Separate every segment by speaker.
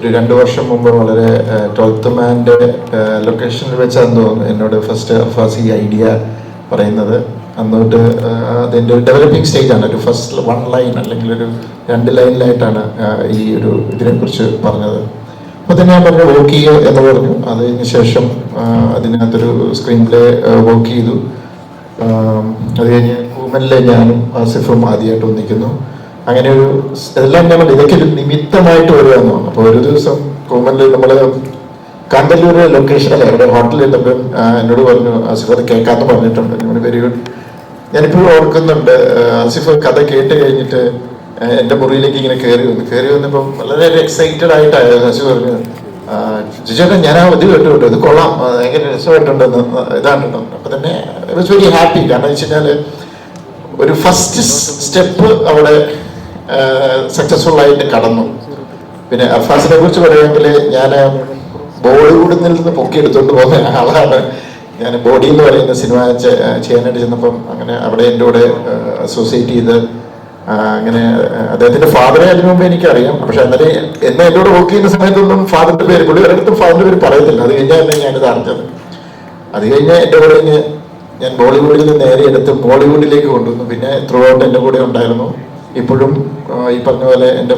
Speaker 1: ഒരു രണ്ട് വർഷം മുമ്പ് വളരെ ട്വൽത്ത് മാന്റെ ലൊക്കേഷനിൽ വെച്ചാന്ന് തോന്നുന്നു എന്നോട് ഫസ്റ്റ് ഫസ് ഈ ഐഡിയ പറയുന്നത്. അന്നോട്ട് അതിന്റെ ഒരു ഡെവലപ്പിംഗ് സ്റ്റേജാണ് ഒരു ഫസ്റ്റ് വൺ ലൈൻ അല്ലെങ്കിൽ ഒരു രണ്ട് ലൈനിലായിട്ടാണ് ഈ ഒരു ഇതിനെക്കുറിച്ച് പറഞ്ഞത്. അപ്പോൾ തന്നെ ഞാൻ പറഞ്ഞു വർക്ക് ചെയ്യുക എന്ന് പറഞ്ഞു. അതിന് ശേഷം അതിനകത്തൊരു സ്ക്രീൻ പ്ലേ വർക്ക് ചെയ്തു. അത് കഴിഞ്ഞ് കൂമനിലെ ഞാനും ആസിഫും ആദ്യമായിട്ട് ഒന്നിക്കുന്നു. അങ്ങനെ ഒരു എല്ലാം ഞാൻ ഇതൊക്കെ ഒരു നിമിത്തമായിട്ട് വരുമെന്ന് അപ്പോൾ ഒരു ദിവസം കോമനിൽ നമ്മൾ കാന്തല്ലൂര് ലൊക്കേഷനിൽ അവിടെ ഹോട്ടലിൽ ഇരുന്നപ്പോൾ എന്നോട് പറഞ്ഞു ആസിഫ് അത് കേൾക്കാത്ത പറഞ്ഞിട്ടുണ്ട്. ഞാൻ വെരി ഗുഡ് ഞാനിപ്പോഴും ഓർക്കുന്നുണ്ട് ആസിഫ് കഥ കേട്ട് കഴിഞ്ഞിട്ട് എന്റെ മുറിയിലേക്ക് ഇങ്ങനെ കയറി വന്നു. കയറി വന്നപ്പോൾ വളരെ എക്സൈറ്റഡ് ആയിട്ടായിരുന്നു ആസിഫ് പറഞ്ഞു ആ, ഞാൻ ആ ഇത് കേട്ടു കേട്ടോ. ഇത് കൊള്ളാം. ഭയങ്കര രസമായിട്ടുണ്ടെന്ന് ഇതാണെന്ന് അപ്പൊ തന്നെ വാസ് വെരി ഹാപ്പി കാരണം വെച്ച് കഴിഞ്ഞാൽ ഒരു ഫസ്റ്റ് സ്റ്റെപ്പ് അവിടെ സക്സസ്ഫുൾ ആയിട്ട് കടന്നു. പിന്നെ അഫാസിനെ കുറിച്ച് പറയുമെങ്കിൽ ഞാൻ ബോളിവുഡിൽ നിന്ന് പൊക്കിയെടുത്തോണ്ട് പോകുന്ന ആളാണ്. ഞാൻ ബോഡി എന്ന് പറയുന്ന സിനിമ ചെയ്യാനായിട്ട് ചെന്നപ്പം അങ്ങനെ അവിടെ എന്റെ കൂടെ അസോസിയേറ്റ് ചെയ്ത് അങ്ങനെ അദ്ദേഹത്തിന്റെ ഫാദറെ അതിനു മുമ്പ് എനിക്കറിയാം. പക്ഷെ അന്നേരം എന്നെ എന്നോട് വർക്ക് ചെയ്യുന്ന സമയത്തൊന്നും ഫാദറിന്റെ പേര് പുള്ളി ഒരിടത്തും ഫാദറിന്റെ പേര് പറയത്തില്ല അത് കഴിഞ്ഞാൽ ഞാനിത് അറിഞ്ഞത്. അത് കഴിഞ്ഞ് എന്റെ കൂടെ ഞാൻ ബോളിവുഡിൽ നിന്ന് നേരെ എടുത്ത് ബോളിവുഡിലേക്ക് കൊണ്ടുവന്നു. പിന്നെ ത്രൂ ഔട്ട് എന്റെ കൂടെ ഉണ്ടായിരുന്നു. ഇപ്പോഴും ഈ പറഞ്ഞ പോലെ എന്റെ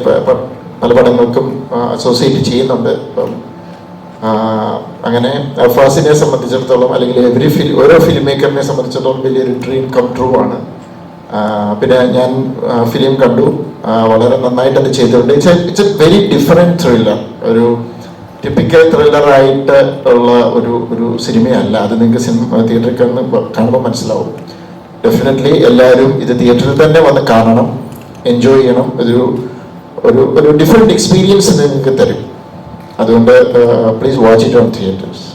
Speaker 1: പല പടങ്ങൾക്കും അസോസിയേറ്റ് ചെയ്യുന്നുണ്ട്. അപ്പം ആ, അങ്ങനെ അഫാസിനെ സംബന്ധിച്ചിടത്തോളം അല്ലെങ്കിൽ എവറി ഫിലിം ഓരോ ഫിലിം മേക്കറിനെ സംബന്ധിച്ചിടത്തോളം വലിയൊരു ഡ്രീം കം ട്രൂ ആണ്. പിന്നെ ഞാൻ ഫിലിം കണ്ടു. വളരെ നന്നായിട്ട് അത് ചെയ്തിട്ടുണ്ട്. It's it's a very different thriller ഒരു ടിപ്പിക്കൽ ത്രില്ലറായിട്ട് ഉള്ള ഒരു ഒരു സിനിമയല്ല. അത് നിങ്ങൾക്ക് സിനിമ തിയേറ്ററിൽ കാണുമ്പോൾ മനസ്സിലാവും. ഡെഫിനറ്റ്ലി എല്ലാവരും ഇത് തിയേറ്ററിൽ തന്നെ വന്ന് കാണണം. എൻജോയ് ചെയ്യണം ഒരു ഒരു ഒരു ഡിഫറെന്റ് എക്സ്പീരിയൻസ് നിങ്ങൾക്ക് തരും അതുകൊണ്ട് please watch it on theatres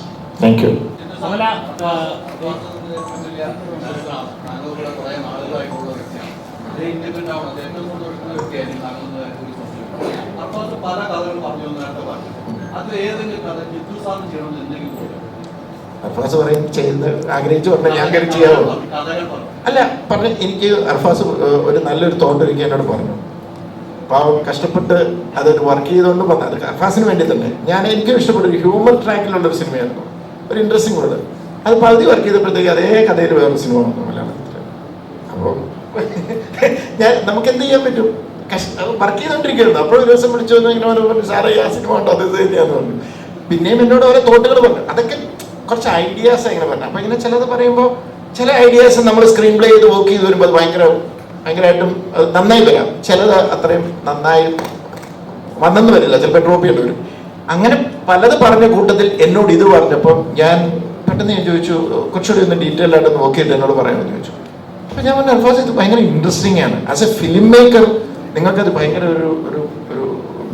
Speaker 1: thank you
Speaker 2: അത് അപ്പോൾ പല കഥകൾ പറഞ്ഞു നേരത്തെ പറഞ്ഞു ഏതെങ്കിലും കഥ ജിത്തു സാറിന് ചെയ്യണമെന്ന് എന്തെങ്കിലും തോന്നുന്നു
Speaker 1: അർഫാസ് പറയും ചെയ്യുന്ന ആഗ്രഹിച്ചു പറഞ്ഞാൽ ഞാൻ കയറി ചെയ്യാമോ അല്ല പറഞ്ഞു എനിക്ക് അർഫാസ് ഒരു നല്ലൊരു തോട്ട് ഒരുക്കി എന്നോട് പറഞ്ഞു. പാവം കഷ്ടപ്പെട്ട് അതൊരു വർക്ക് ചെയ്തുകൊണ്ട് വന്ന അത് അർഫാസിന് വേണ്ടി തന്നെ ഞാൻ എനിക്കും ഇഷ്ടപ്പെട്ട. ഒരു ഹ്യൂമർ ട്രാക്കിലുള്ള ഒരു സിനിമയായിരുന്നു. ഒരു ഇൻട്രസ്റ്റിംഗ് ഉള്ളത് അത് പകുതി വർക്ക് ചെയ്തപ്പോഴത്തേക്ക് അതേ കഥയിൽ വേറൊരു സിനിമ വന്നു മലയാളത്തിൽ അപ്പോൾ ഞാൻ നമുക്ക് എന്ത് ചെയ്യാൻ പറ്റും? വർക്ക് ചെയ്തോണ്ടിരിക്കുന്നു അപ്പോൾ ഒരു ദിവസം വിളിച്ചു വന്നു ഇങ്ങനെ പറഞ്ഞു സാറേ ആ സിനിമ ഉണ്ടോ അത് ഇത് തന്നെയാന്ന് പറഞ്ഞു. പിന്നെയും എന്നോട് ഓരോ തോട്ടുകൾ പറഞ്ഞു. അതൊക്കെ കുറച്ച് ഐഡിയാസ് ഇങ്ങനെ പറഞ്ഞു അപ്പൊ ഇങ്ങനെ ചിലത് പറയുമ്പോൾ ചില ഐഡിയാസ് നമ്മൾ സ്ക്രീൻ പ്ലേ ചെയ്ത് വർക്ക് ചെയ്ത് വരുമ്പോൾ അത് ഭയങ്കര ഭയങ്കരമായിട്ടും നന്നായി വരാം. ചിലത് അത്രയും നന്നായി വന്നെന്ന് വരില്ല. ചിലപ്പോൾ ഡ്രോപ്പ് ചെയ്യേണ്ടി വരും. അങ്ങനെ പലത് പറഞ്ഞ കൂട്ടത്തിൽ എന്നോട് ഇത് പറഞ്ഞപ്പോൾ ഞാൻ പെട്ടെന്ന് ഞാൻ ചോദിച്ചു കുറച്ചുകൂടി ഒന്ന് ഡീറ്റെയിൽ ആയിട്ട് നോക്കിയിട്ട് എന്നോട് പറയാമെന്ന് ചോദിച്ചു. അപ്പൊ ഞാൻ പറഞ്ഞു അൽഫാസ് ഇത് ഭയങ്കര ഇൻട്രസ്റ്റിംഗ് ആണ്. ആസ് എ ഫിലിം മേക്കർ നിങ്ങൾക്കത് ഭയങ്കര ഒരു ഒരു ഒരു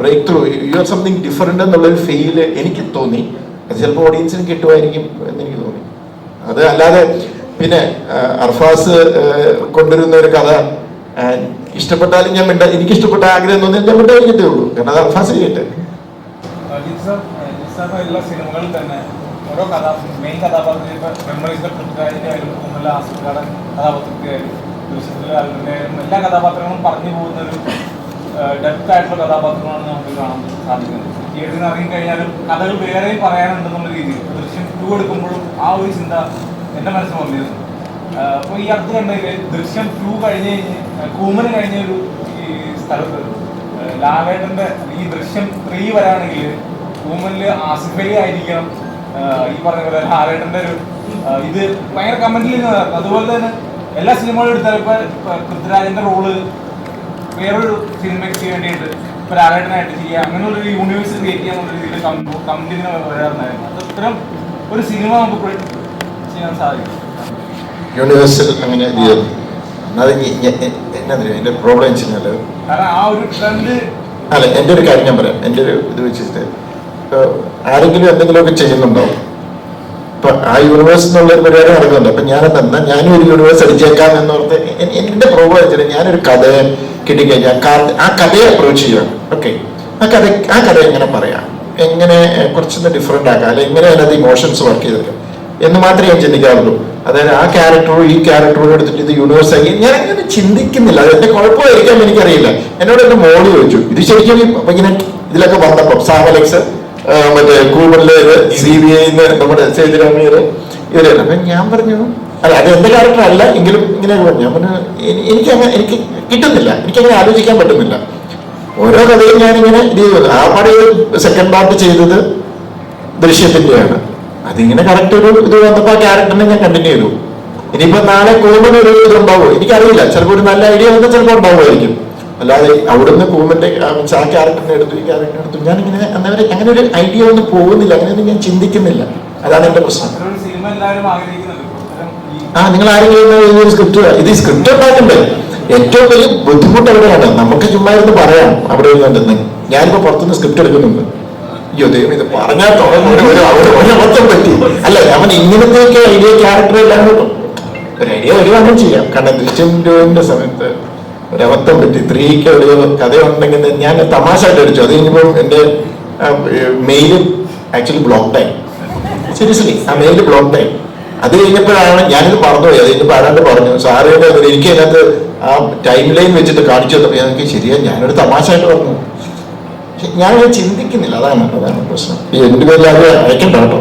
Speaker 1: break through you are something different എന്നുള്ളൊരു ഫീൽ എനിക്ക് തോന്നി. അത് ചിലപ്പോൾ ഓഡിയൻസിന് കിട്ടുമായിരിക്കും എന്ന് എനിക്ക് തോന്നി. അത് അല്ലാതെ പിന്നെ അർഫാസ് കൊണ്ടുവരുന്ന ഒരു കഥ ഇഷ്ടപ്പെട്ടാലും ഞാൻ മിണ്ട എനിക്ക് ഇഷ്ടപ്പെട്ട ആഗ്രഹം തോന്നിയാൽ ഞാൻ മിണ്ടായിരിക്കത്തേ ഉള്ളൂ. കാരണം അത് അർഫാസ് ചെയ്യട്ടെ.
Speaker 3: എല്ലാ തന്നെ ഓരോ മെയിൻ എല്ലാ കഥാപാത്രങ്ങളും പറഞ്ഞു പോകുന്ന ഒരു ഡെപ്ത് ആയിട്ടുള്ള കഥാപാത്രങ്ങളാണ് നമുക്ക് കാണാൻ സാധിക്കുന്നത്. തിയേറ്ററിൽ ഇറങ്ങി കഴിഞ്ഞാലും കഥകൾ വേറെയും പറയാനുണ്ടെന്നുള്ള രീതിയിൽ ദൃശ്യം ടു എടുക്കുമ്പോഴും ആ ഒരു ചിന്ത എന്റെ മനസ്സിൽ വന്നിരുന്നു. അപ്പോൾ ഈ അടുത്ത് കണ്ടതിൽ ദൃശ്യം ടു കഴിഞ്ഞ് കഴിഞ്ഞ് കൂമന് കഴിഞ്ഞ ഒരു ഈ സ്ഥലത്ത് ഏഹ് ഈ ദൃശ്യം ത്രീ വരാണെങ്കിൽ കൂമനിൽ ആസിഫലി ആയിരിക്കണം. ഈ പറഞ്ഞ പോലെ ലാലേട്ടന്റെ ഒരു ഇത് ഭയങ്കര കമന്റിൽ അതുപോലെ തന്നെ എല്ലാ സിനിമകളും എടുത്താൽ ഇപ്പൊ ഇപ്പൊ റോൾ വേറൊരു സിനിമയ്ക്ക് വേണ്ടിയിട്ട് ഒരു ലാലേട്ടനായിട്ട് ചെയ്യുക അങ്ങനെ ഒരു യൂണിവേഴ്സ് ക്രിയേറ്റ് ചെയ്യാന്നുള്ള രീതിയിൽ കമ്പനി വരാറുണ്ടായിരുന്നു അത് ഇത്തരം ഒരു സിനിമ നമുക്ക് ചെയ്യാൻ സാധിക്കും.
Speaker 1: യൂണിവേഴ്സിൽ അങ്ങനെ എന്റെ പ്രോബ്ലം വെച്ച് കഴിഞ്ഞാൽ
Speaker 3: ആ ഒരു ട്രെൻഡ്
Speaker 1: അല്ല എന്റെ ഒരു കാര്യം ഞാൻ പറയാം. എന്റെ ഒരു ഇത് വെച്ചിട്ട് ആരെങ്കിലും എന്തെങ്കിലുമൊക്കെ ചെയ്യുന്നുണ്ടാവും ഇപ്പൊ ആ യൂണിവേഴ്സ് എന്നുള്ള ഒരു പരിപാടി നടക്കുന്നുണ്ട്. അപ്പൊ ഞാൻ എന്താ ഞാനും ഒരു യൂണിവേഴ്സ് അടിച്ചേക്കാം എന്നോർത്ത് എന്റെ പ്രോബ്ലം വെച്ചിട്ട് ഞാനൊരു കഥ കിട്ടിക്കഴിഞ്ഞാൽ ആ കഥയെ അപ്രോച്ച് ചെയ്യുകയാണ് ഓക്കെ ആ കഥ ആ കഥ എങ്ങനെ പറയാം? എങ്ങനെ കുറച്ചൊന്ന് ഡിഫറെന്റ് ആക്കാം? അല്ലെങ്കിൽ എങ്ങനെ അതിനകത്ത് ഇമോഷൻസ് വർക്ക് ചെയ്തെടുക്കാം? എന്ന് മാത്രമേ ഞാൻ ചിന്തിക്കാറുള്ളൂ. അതായത് ആ ക്യാരക്ടറും ഈ ക്യാരക്ടറും എടുത്തിട്ട് ഇത് യൂണിവേഴ്സ് ആക്കി ഞാൻ അങ്ങനെ ചിന്തിക്കുന്നില്ല. അത് എന്റെ കുഴപ്പമായിരിക്കാം എനിക്കറിയില്ല. എന്നോട് എന്റെ മോൾ ചോദിച്ചു ഇത് ശരിക്കും ഇങ്ങനെ ഇതിലൊക്കെ വന്നപ്പോൾ സാമലക്സ് മറ്റേ കൂബറിലെ സി ബി ഐന്ന് നമ്മുടെ സേതുരാമയ്യർ ഇവരെല്ലാം അപ്പൊ ഞാൻ പറഞ്ഞു അല്ല അത് എന്റെ ക്യാരക്ടർ അല്ല എങ്കിലും ഇങ്ങനെ പറഞ്ഞു പറഞ്ഞു എനിക്ക് അങ്ങനെ എനിക്ക് കിട്ടുന്നില്ല. എനിക്കങ്ങനെ ആലോചിക്കാൻ പറ്റുന്നില്ല. ഓരോ കഥയും ഞാൻ ഇങ്ങനെ ചെയ്യുന്നു ആ പടം സെക്കൻഡ് പാർട്ട് ചെയ്തത് ദൃശ്യത്തിന്റെയാണ് അതിങ്ങനെ കറക്റ്റ് ഒരു ഇത് വന്നപ്പോ ആ ക്യാരക്ടറിനെ ഞാൻ കണ്ടിന്യൂ ചെയ്തു. ഇനിയിപ്പോ നാളെ കൂമൻ ഒരു ഇതുണ്ടാവോ എനിക്കറിയില്ല. ചിലപ്പോൾ ഒരു നല്ല ഐഡിയ വന്നാൽ ചിലപ്പോൾ ഉണ്ടാവുമായിരിക്കും. അല്ലാതെ അവിടുന്ന് means ആ ക്യാരക്ടറിനെ എടുത്തു ഈ ക്യാരക്ടറിനെ എടുത്തു. ഞാൻ ഇങ്ങനെ അങ്ങനെ അങ്ങനെ ഒരു ഐഡിയ ഒന്നും പോകുന്നില്ല. അങ്ങനെയൊന്നും ഞാൻ ചിന്തിക്കുന്നില്ല. അതാണ് എന്റെ പ്രശ്നം
Speaker 3: അത്തരം ഒരു സിനിമ എല്ലാവരും ആഗ്രഹിക്കുന്നുണ്ട് ഇത്തരം ഈ
Speaker 1: ആ നിങ്ങൾ ആരെങ്കിലും ഈ സ്ക്രിപ്റ്റ് ഇത് സ്ക്രിപ്റ്റ് ഉണ്ടാക്കണ്ടേ? ഏറ്റവും വലിയ ബുദ്ധിമുട്ട് എവിടെയാണ് നമുക്ക് ചുമ്മാ ഇരുന്ന് പറയാം. അവിടെ ഇരുന്നുണ്ടെന്ന് ഞാനിപ്പോ പുറത്തുനിന്ന് സ്ക്രിപ്റ്റ് എടുക്കുന്നുണ്ട്. അയ്യോ ദൈവം ഇത് പറഞ്ഞാൽ തുടങ്ങും ഒരു ഒരു ഒരു ഒരു പറ്റി. അല്ല അവൻ ഇങ്ങനത്തെയൊക്കെ ഐഡിയ ക്യാരക്ടർ എല്ലാം കിട്ടും ഒരു ഐഡിയ വരുവാനും ചെയ്യാം. കാരണം ദൃശ്യം രൂപന്റെ സമയത്ത് ഒരു അബദ്ധം പറ്റി. സ്ത്രീക്ക് ഒരു കഥയുണ്ടെങ്കിൽ ഞാൻ തമാശ ആയിട്ട് അടിച്ചു അത് കഴിഞ്ഞപ്പോൾ എന്റെ മെയിലും ആക്ച്വലി ബ്ലോക്ക്ഡായി സീരിയസ്ലി ആ മെയിൽ ബ്ലോക്ക് ആയി. അത് കഴിഞ്ഞപ്പോഴാണ് ഞാനിത് മറന്നുപോയി. അത് കഴിഞ്ഞപ്പോൾ പാടാണ്ട് പറഞ്ഞു സാറേ എനിക്ക് അതിനകത്ത് ആ ടൈം ലൈൻ വെച്ചിട്ട് കാണിച്ചു തന്നപ്പോൾ എനിക്ക് ശരിയാ ഞാനൊരു തമാശ ആയിട്ട് പറഞ്ഞു ഞാനത് ചിന്തിക്കുന്നില്ല. അതാണ് അതാണ് പ്രശ്നം. ഈ എന്റെ പേരിൽ അത് അയക്കണ്ട കേട്ടോ.